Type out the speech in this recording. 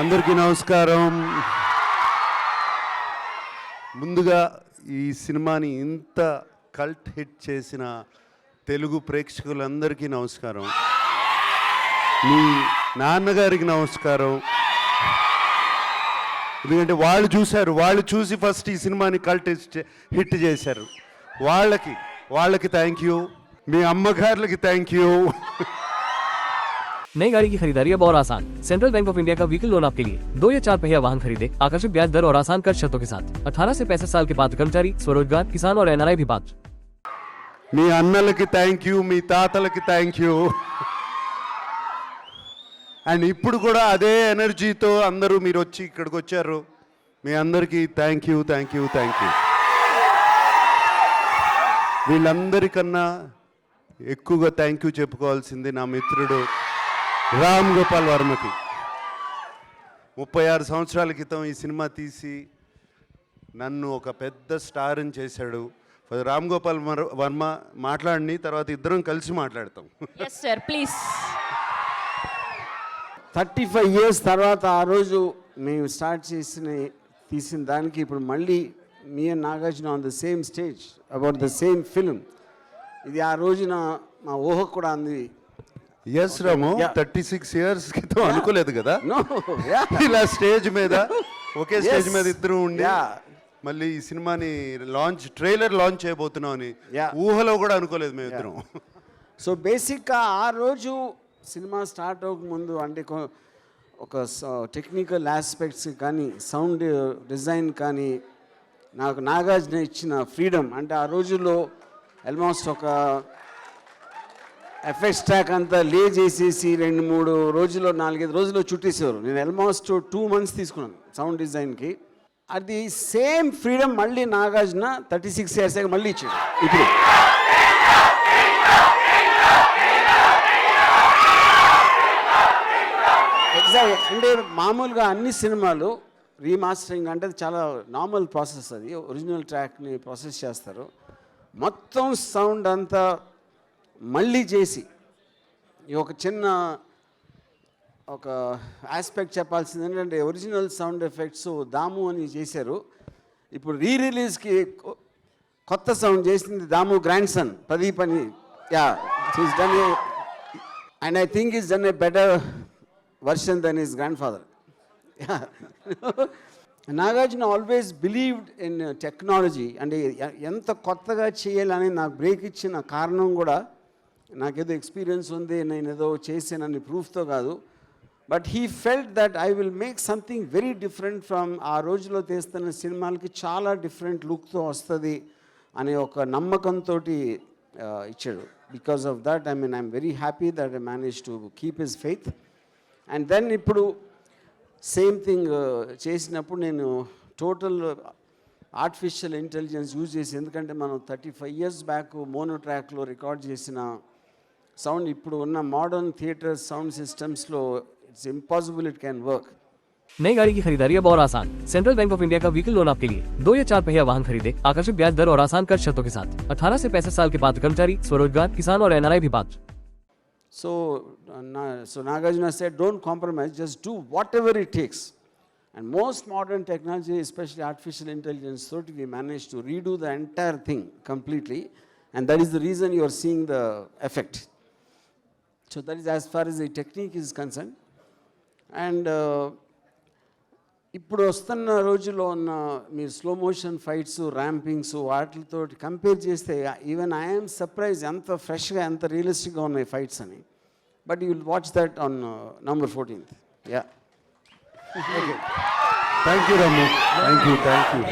అందరికీ నమస్కారం. ముందుగా ఈ సినిమాని ఇంత కల్ట్ హిట్ చేసిన తెలుగు ప్రేక్షకులందరికీ నమస్కారం. మీ నాన్నగారికి నమస్కారం. ఎందుకంటే వాళ్ళు చూశారు వాళ్ళు చూసి ఫస్ట్ ఈ సినిమాని కల్ట్ హిట్ చేశారు. వాళ్ళకి వాళ్ళకి థ్యాంక్ యూ మీ అమ్మగారులకి థ్యాంక్ యూ नई गाड़ी की खरीदारी अब और आसान सेंट्रल बैंक ऑफ इंडिया का व्हीकल लोन आपके लिए दो या चार पहिया वाहन खरीदे आकर्षक ब्याज दर और आसान कर शर्तों के साथ 18 से पैंसठ साल के पात्र कर्मचारी स्वरोजगार किसान और एनआरआई भी पात्र మీ అన్నలకి థ్యాంక్ యూ మీ తాతలకి థ్యాంక్ యూ అండ్ ఇప్పుడు కూడా అదే ఎనర్జీతో అందరూ మీరు వచ్చి ఇక్కడికి వచ్చారు మీ అందరికీ thank you thank you thank you వీళ్ళందరికన్నా ఎక్కువగా థ్యాంక్ యూ చెప్పుకోవాల్సింది నా మిత్రుడు రామ్ గోపాల్ వర్మకి. ముప్పై ఆరు సంవత్సరాల క్రితం ఈ సినిమా తీసి నన్ను ఒక పెద్ద స్టార్ని చేశాడు. రామ్ గోపాల్ వర్మ మాట్లాడిని తర్వాత ఇద్దరం కలిసి మాట్లాడతాం. Sir please thirty five years తర్వాత ఆ రోజు మేము స్టార్ట్ చేసిన తీసిన దానికి ఇప్పుడు మళ్ళీ మీ and Nagarjuna on the same stage about the same film ఇది ఆ రోజున మా ఊహ కూడా అంది yes Ramu. Thirty six years క్రితం అనుకోలేదు కదా ఇలా స్టేజ్ మీద ఒకే స్టేజ్. మీద ఇద్దరు ఉండి. మళ్ళీ ఈ సినిమాని లాంచ్ ట్రైలర్ లాంచ్ చేయబోతున్నాం అని. ఊహలో కూడా అనుకోలేదు మేము ఇద్దరం సో బేసిక్గా ఆ రోజు సినిమా స్టార్ట్ అవ్వకముందు అంటే కొ- ఒక టెక్నికల్ ఆస్పెక్ట్స్ కానీ సౌండ్ డిజైన్ కానీ నాకు నాగార్జున ఇచ్చిన ఫ్రీడమ్ అంటే ఆ రోజుల్లో ఆల్మోస్ట్ ఒక ఎఫెక్ట్స్ ట్రాక్ అంతా లే చేసేసి రెండు మూడు రోజుల్లో నాలుగైదు రోజుల్లో చుట్టేసేవారు. నేను ఆల్మోస్ట్ టూ మంత్స్ తీసుకున్నాను సౌండ్ డిజైన్కి అది సేమ్ ఫ్రీడమ్ మళ్ళీ నాగార్జున థర్టీ సిక్స్ ఇయర్స్ మళ్ళీ ఇచ్చాడు. ఇప్పుడు. ఎగ్జాక్ట్ అంటే మామూలుగా అన్ని సినిమాలు రీమాస్టరింగ్ అంటే చాలా నార్మల్ ప్రాసెస్ అది. ఒరిజినల్ ట్రాక్ని ప్రాసెస్ చేస్తారు. మొత్తం సౌండ్ అంతా మళ్ళీ చేసి ఈ ఒక చిన్న ఒక ఆస్పెక్ట్ చెప్పాల్సింది ఏంటంటే ఒరిజినల్ సౌండ్ ఎఫెక్ట్స్ దాము అని చేశారు. ఇప్పుడు రీ రిలీజ్కి కొత్త సౌండ్ చేసింది దాము గ్రాండ్ సన్ ప్రదీప్ అని. Yeah is done a and I think is done a better version than is grandfather Nagarjuna always believed in technology అంటే ఎంత కొత్తగా చేయాలని నాకు బ్రేక్ ఇచ్చిన కారణం కూడా నాకేదో ఎక్స్పీరియన్స్ ఉంది నేను ఏదో చేసానని ప్రూఫ్తో కాదు. But he felt that I will make something very different from ఆ రోజులో తీస్తున్న సినిమాలకి చాలా డిఫరెంట్ లుక్తో వస్తుంది అనే ఒక నమ్మకంతో ఇచ్చాడు. Because of that I mean I'm very happy that I manage to keep his faith and then ఇప్పుడు సేమ్ థింగ్ చేసినప్పుడు నేను టోటల్ ఆర్టిఫిషియల్ ఇంటెలిజెన్స్ యూజ్ చేసి ఎందుకంటే మనం thirty five years back mono ట్రాక్లో రికార్డ్ చేసిన సౌండ్ ఇప్పుడు ఉన్న మోడర్న్ థియేటర్ సౌండ్ సిస్టమ్స్లో it's impossible it can work नई गाड़ी की खरीदारी अब और आसान सेंट्रल बैंक ऑफ इंडिया का व्हीकल लोन आपके लिए दो या चार पहिया वाहन खरीदे आकर्षक ब्याज दर और आसान कर शर्तों के साथ 18 से पैंसठ साल के पात्र कर्मचारी स्वरोजगार किसान और एनआरआई भी पात्र So, uh, Na- so Nagarjuna said, don't compromise, just do whatever it takes. And most modern technology, especially artificial intelligence, so we managed to redo the entire thing completely. And that is the reason you are seeing the effect. So that is as far as the technique is concerned. And uh, ఇప్పుడు వస్తున్న రోజుల్లో ఉన్న మీరు slow motion fights ర్యాంపింగ్స్ వాటితో compare చేస్తే even I'm surprise ఎంత ఫ్రెష్గా ఎంత రియలిస్టిక్గా ఉన్నాయి ఫైట్స్ అని. But you will watch that on number fourteenth yeah thank you Ramu thank you thank you